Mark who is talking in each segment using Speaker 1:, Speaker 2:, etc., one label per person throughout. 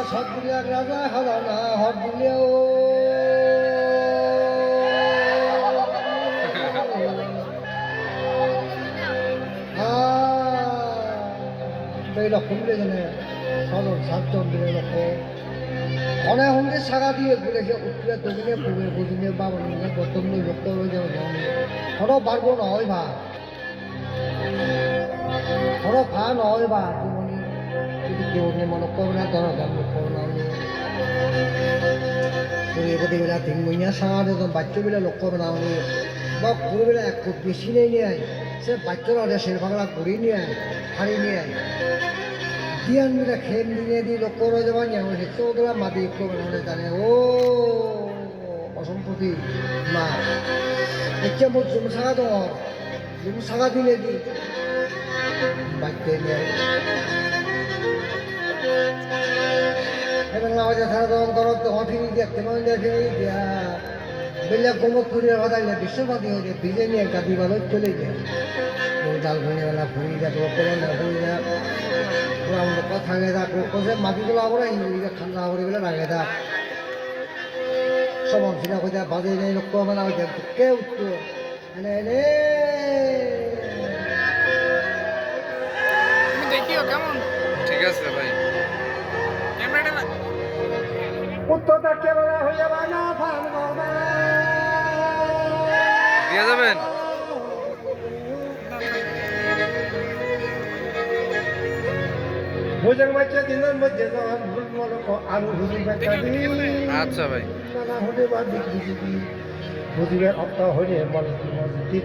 Speaker 1: এক রাজা হলো না হর দিলেও এই লক্ষ্য মিলে জানে সদর সাতজন লক্ষ্য অনেক হন্ডে সারা দিয়ে ঘুরে সে উঠলে দক্ষিণে পূর্বে বুঝিনে বাবা নিয়ে প্রথম লক্ষ্য হয়ে নয় ভা যদি কেউ নিয়ে মনে করবে না, ধরো তুমি এবার বেলা তিন মহিনা সারা দেন বাচ্চাবেলা লক্ষ্য না উনি বা পুরোবেলা এক খুব বেশি নেই নিয়ে আয়, সে বাচ্চারা ওদের শের ভাগলা ঘুরিয়ে নিয়ে আয়, হারিয়ে নিয়ে আয়। দিয়ান মিরা খেন নিয়ে দিয়ে লক্ষ্য রয়ে যাবা নিয়ে আমার হেঁচে ওগুলা মাদি করবে না ওদের জানে, ও অসম্পতি মা। একে মোট জুম সাগা দো জুম সাগা দিলে দি। বাচ্চা নিয়ে সারা করো তো ফুরিয়ে হয়ে ভিজে নিয়ে ভালো চলে যায় ভেঙে বেলা ফুরি না ফুরি কথা মাটিগুলো আবার ঠান্ডা করে বেলা সব অংশীরা কোথায় বাজে নেই লোক মানে ওই কেউ তো এনে
Speaker 2: কেমন?
Speaker 3: ঠিক আছে ভাই।
Speaker 1: উত্তরটা কেমন হয়ে যাবে না ফান
Speaker 3: দিয়ে যাবেন?
Speaker 1: ভোজন বাচ্চা দিনের মধ্যে যখন ভুল মনে আলু ভুজি বাচ্চা
Speaker 3: আচ্ছা ভাই।
Speaker 1: নানা হলে বা বুঝিবে অর্থ হইলে মন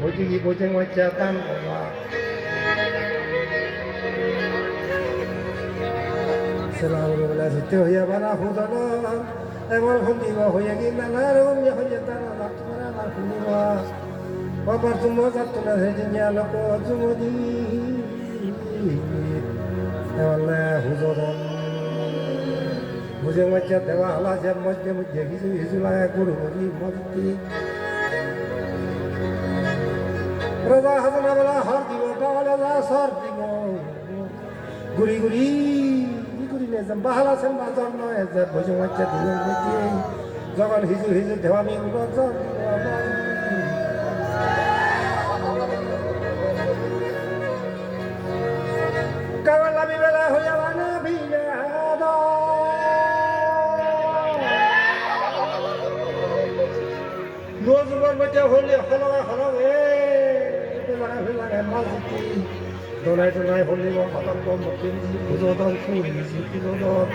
Speaker 1: বুঝিবি ভোজন বাচ্চা দান সত্যি হইয়া বানা হুদন এমন হন্দিবা হইয়া কি নানা রকম হইয়া দানা লাটমারা না শুনিবা বাবার তুমি যাত্রা হয়েছে লোক জুমদি এবারে হুজরন বুঝে মধ্যে দেওয়া হলা যে মধ্যে মধ্যে কিছু কিছু লাগে গরু বলি মধ্যে রোজা হাজনা বলা হর দিব বাওয়ালা যা সর দিব গুড়ি গুড়ি নে যাম বাহালা সেন বাজার নয়, যে বুঝে মধ্যে দিল মধ্যে যখন হিজু হিজু দেওয়ামি উড়ো কাওয়ালামি বেলা হইয়া বানা ভিলে রোজগার মধ্যে হলে হলগা হলগে বেলা হইলাগে মাঝিতি দোনাই দোনাই হলে মুখে পুজোদন ফুলিছি পুজোদন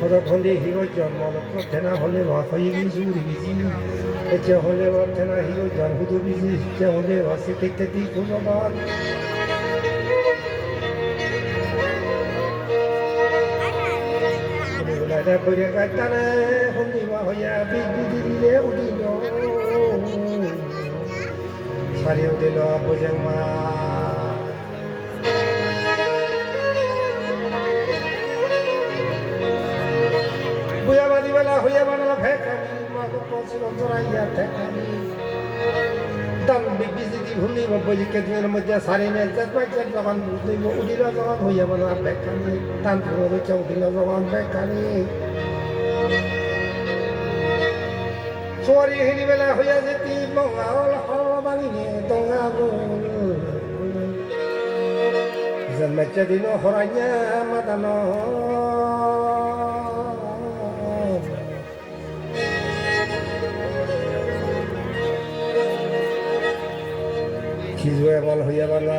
Speaker 1: হলগ হলে হিরো জন্ম লক্ষ হলে জন হুদু বিজি এতে হলে হসে দেখতে দি পুজোদন Ada punya katana hundi wahya bibi dile udino Sari udino bujang ma bibi dili hundi wa buji ke dinner মধ্যে সারি মে জতবা জত যখন বুঝলিব উদিল যখন হইয়া বলা tan পুরো চৌ দিল যখন zeti monga ola hola bangine tonga bulu Zan mecha dino horanya matano Kizu emal hoya bala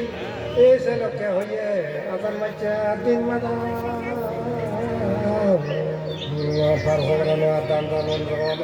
Speaker 1: এস লোকে হইয়ে আদান মাইচা দিন মাদা। পার হওয়ার আদান রানন রন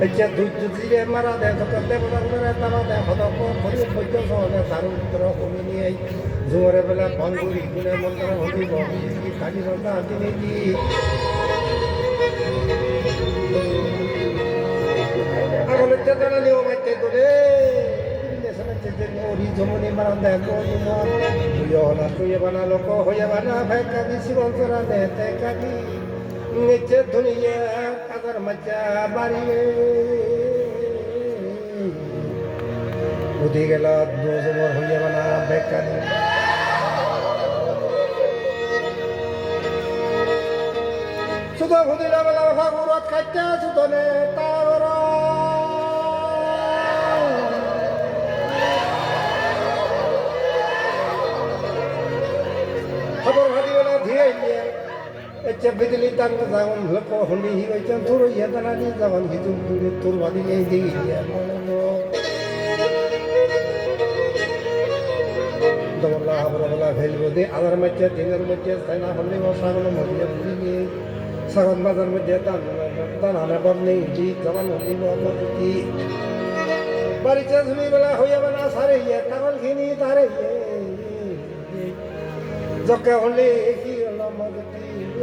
Speaker 1: আচ্ছা, এতিয়া দুৰ্যোগীৰে মাৰা দে জগতে বৰা তাৰা দে সদক কৰি সৈতে সহজে তাৰো উত্তৰ শুনি আহি জোৰে বেলা ফোন কৰি কোনে মন্দিৰ সুধিব কালি ৰজা আজি নেকি? আগলৈ তেতিয়ালৈ নিব মাইকে গ'লে ওরি জমনি মারান্দা কোনি মারিয়না তুই বানা লোক হইয়া বানা ভাই কাদি শিবন্তরা নেতে কাদি। নিচে ধুনিয়া কর মজা উদি গেল দুজোর হইয়া বানা বেকার সুতো খুদিলা বেলা ওখা গুরত খাইতে সুতনে তার খবর ভাটি বেলা ধীরে এতিয়া বিদলি তাং যাওঁ বোলে কহলি সি এতিয়া তোৰ ইয়াত আনি যাবান সিটো বুলি তোৰ বাদি নেই দি দমলা হাবলা ভেল দে আধার মধ্যে, দিনের মধ্যে চাইনা হলে সাগর মধ্যে বুঝি নিয়ে সাগর বাজার মধ্যে তান তান আনে বর নেই দি জবান হলি বলি বাড়িতে ঝুলি বেলা হইয়া বেলা সারে ইয়ে তাহলে খিনি তারে ইয়ে। জকে হলি কি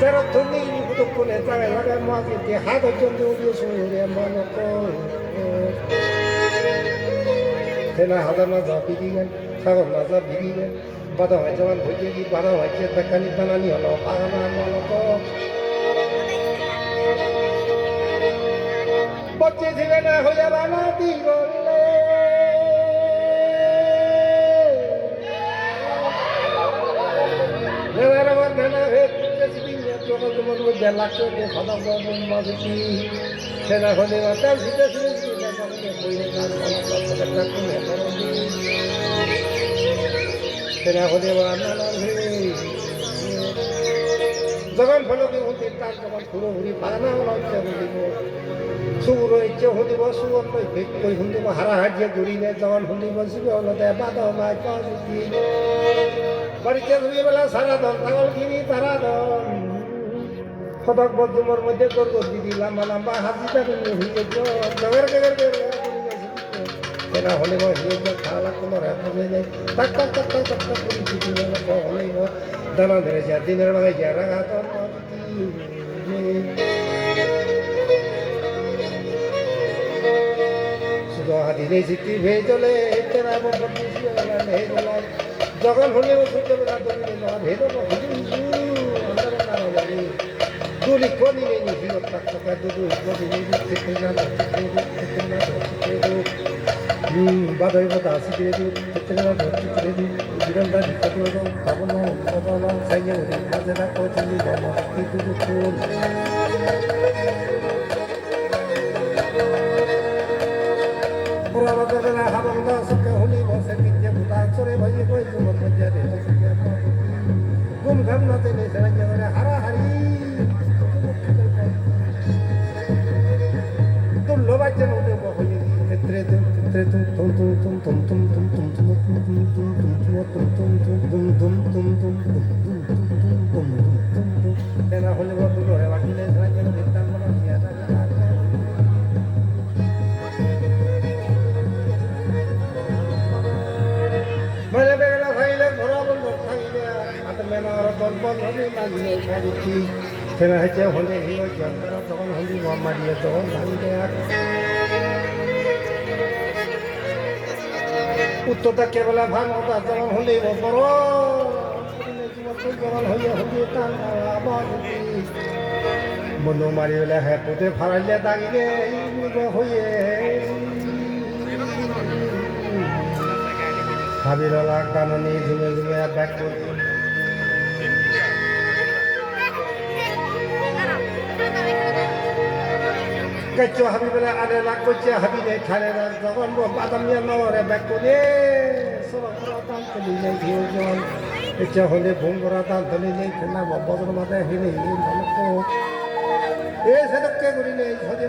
Speaker 1: যারা তুমি দুঃখনে তাই লাগে মাকে হাত অর্জন দিয়ে শুনে মনক থেনা হাজার না যা বিধি গেল সাগর না যা বিধি গেল বাধা হয় যেমন হইতে কি বাধা হয়েছে বেকানি বানানি হলো পাগানা মনক বচ্চে ছিল না হইয়া বানা বলব জেলা করে সদা বর্ণ মাধুরী সেনা হলে তার ভিতরে সেনা হলে যখন ফলকে হতে তার যখন ঘুরো ঘুরি পানা লজ্জা বুঝিব সুর ইচ্ছে হতিব সুর ভিক কই শুনিব হারা হারিয়ে ঘুরিলে যখন শুনিব শিব হলতে বাদ মাই পাঁচ বাড়িতে ধুই বেলা সারা ধন ছাগল কিনি তারা ধন খটক বদমর মধ্যে করব দিদি লম্বা লম্বা হাসি তাকে হইয়ে দিও ডগর ডগর এরা হলে বা হইয়ে দিও খাওয়া কোনো রাত হয়ে যায় তাক তাক তাক তাক তাক করে হলে দানা ধরে যা দিনের বেলায় যা রাখা তো শুধু যখন হলে ছোটবেলা ধরে Suri koni ne ni bilo tako da dudu koni ne ni tekena da tekena tekena da tekena yu badai bada aside du tekena da tekena jiran da dikatu da kabuna kabuna sanya uri kazena ko chali da ma ki dudu koni Kurang ada lah, abang dah suka ফেরা হয়েছে হলে hero
Speaker 4: চন্দ্র তখন হলি মারিয়ে তখন ভাঙ দেয়া উত্তরটা কেবল কথা যেমন হলে টান বন্ধু মারি বেলা হ্যাঁ ফারাইলে দাগিলে হইয়ে। হাবিরলা কাননি ঝুমে ঝুমে ব্যাক করি। Kecu habibila ada laku cia nawar back to ni. Surah kuratan tadi ni hiujon. Kecu hole bung kuratan tadi ni kena buat bozor mata hini ini manusia. Eh sedek ke guri ni hadi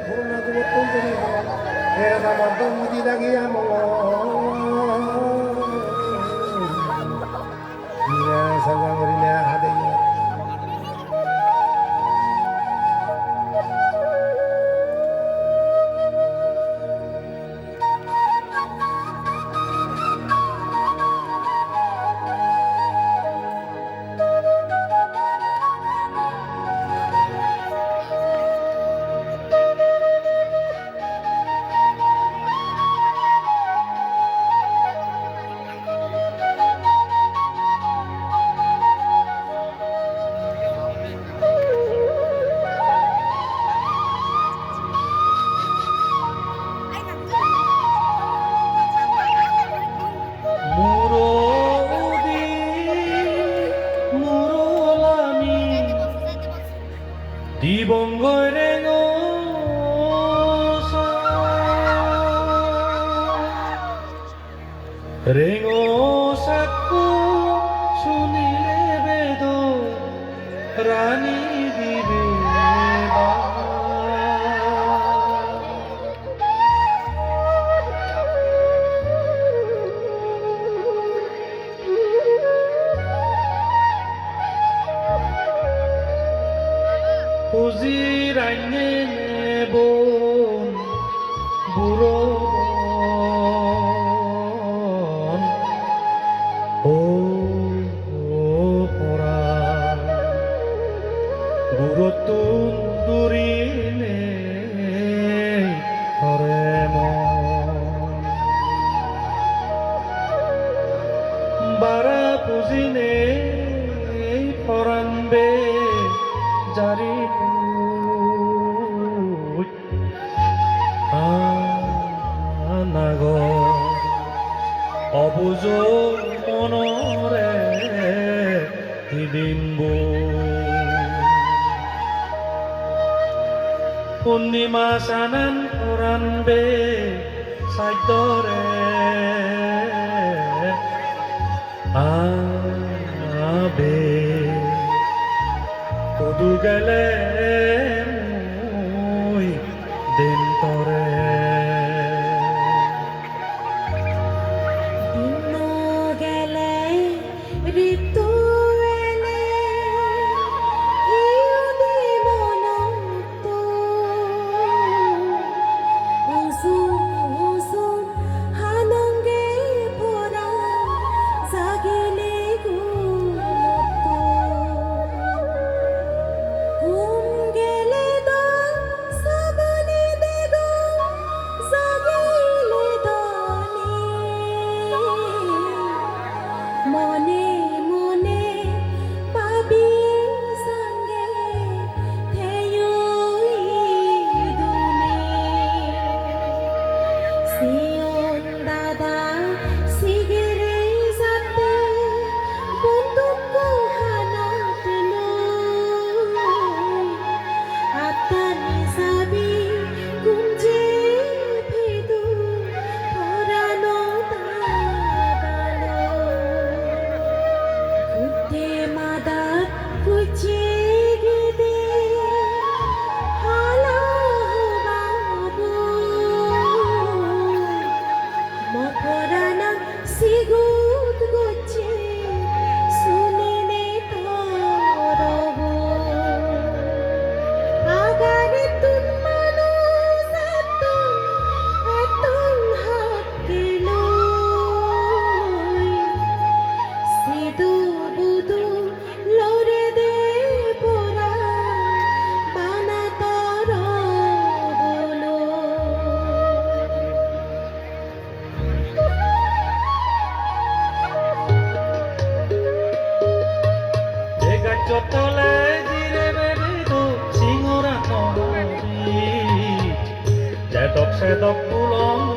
Speaker 5: জেদক সেদক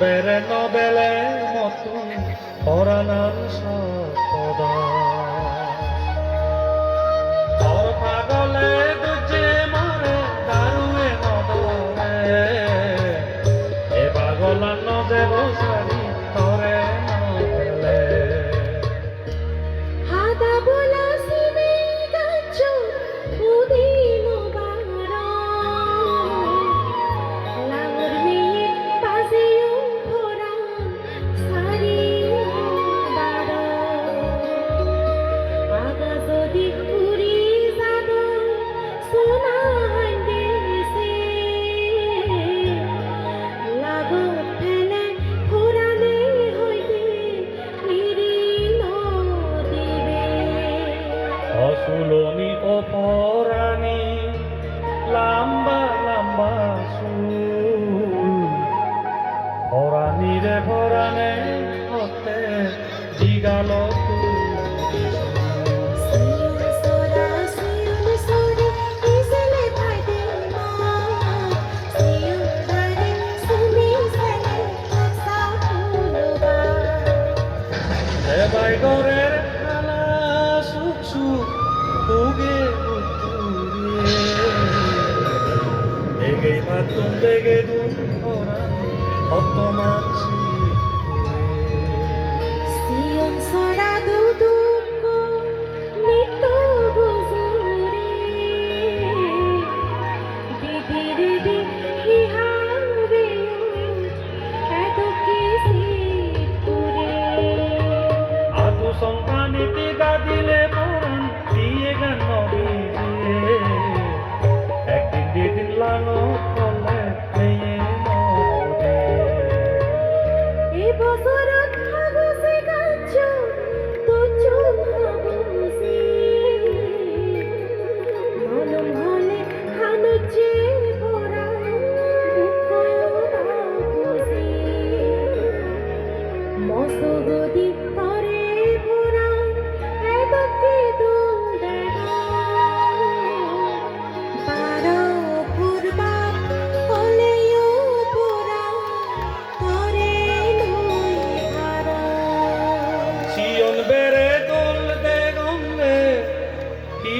Speaker 5: চিয়ন বেড়ে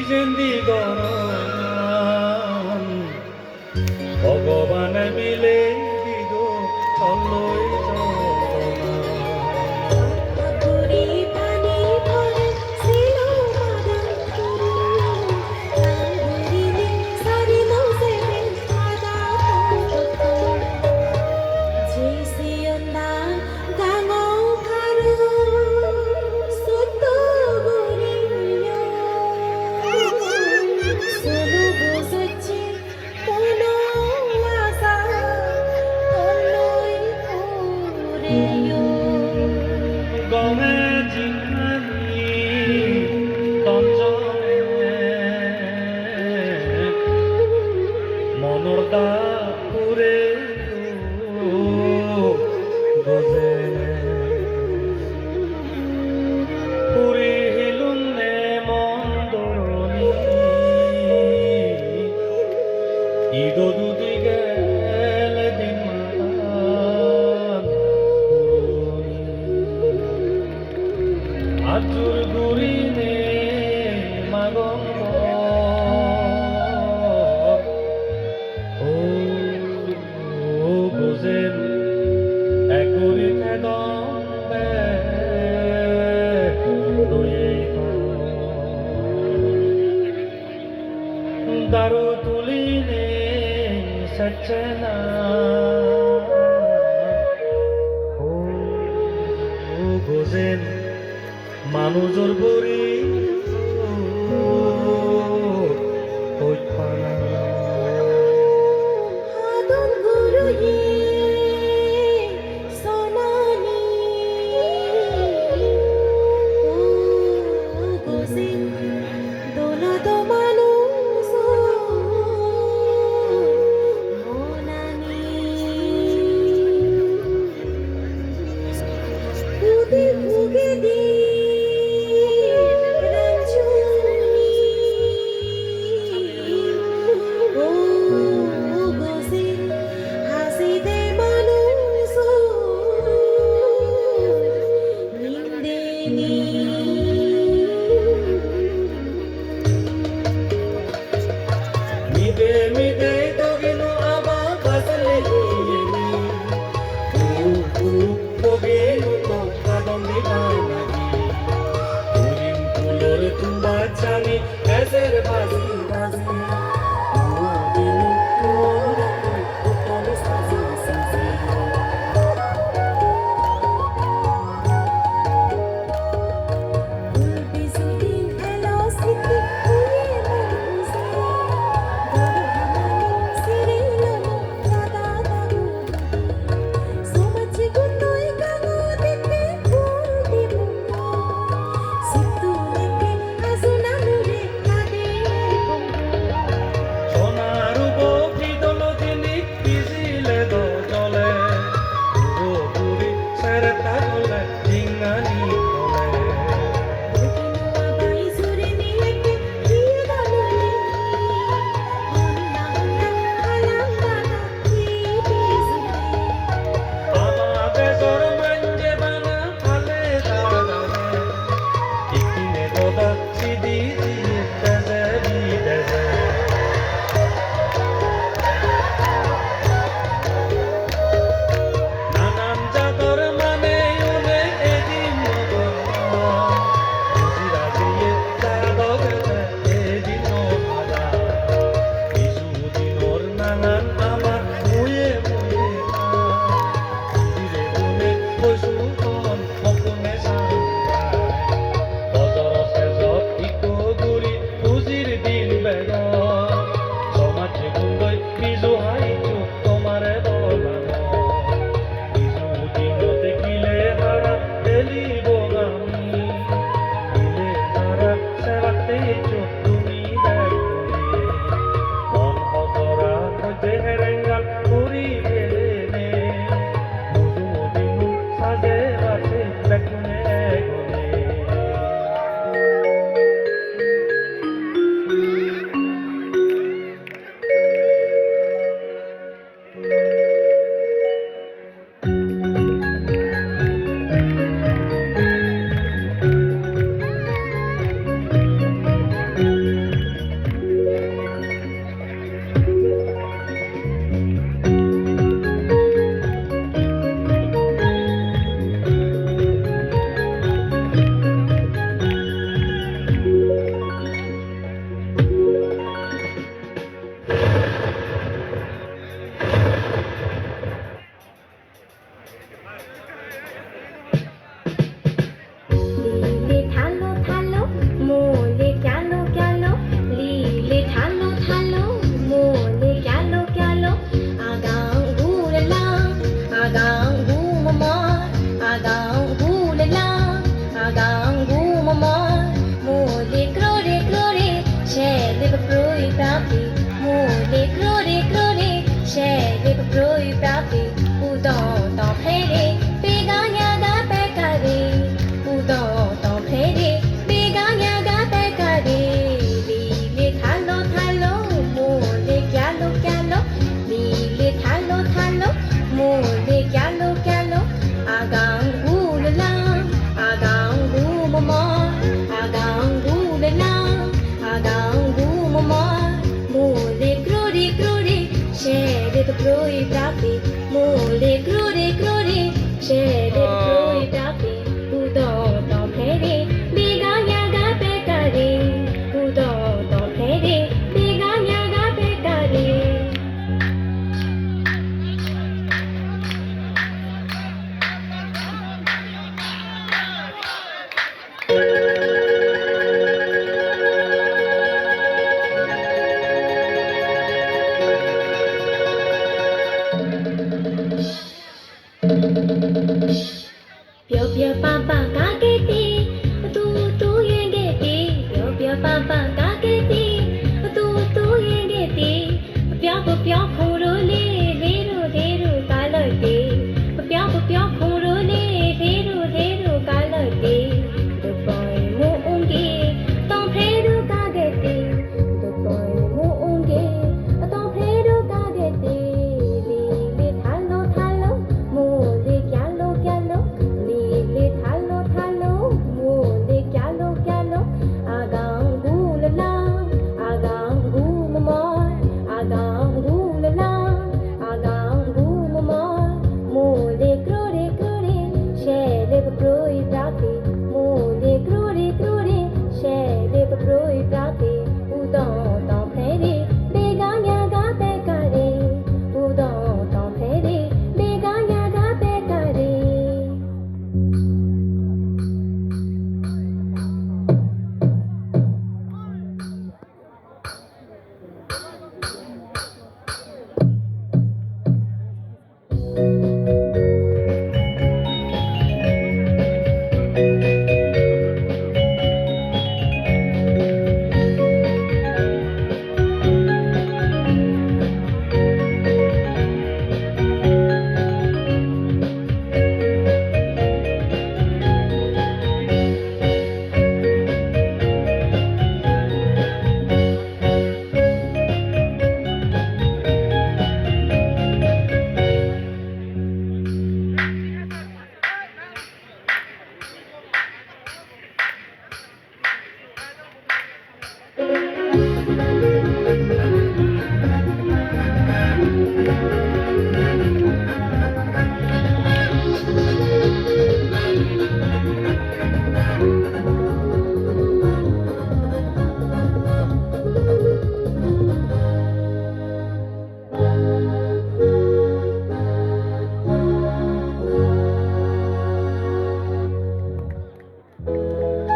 Speaker 5: কি
Speaker 4: বাজি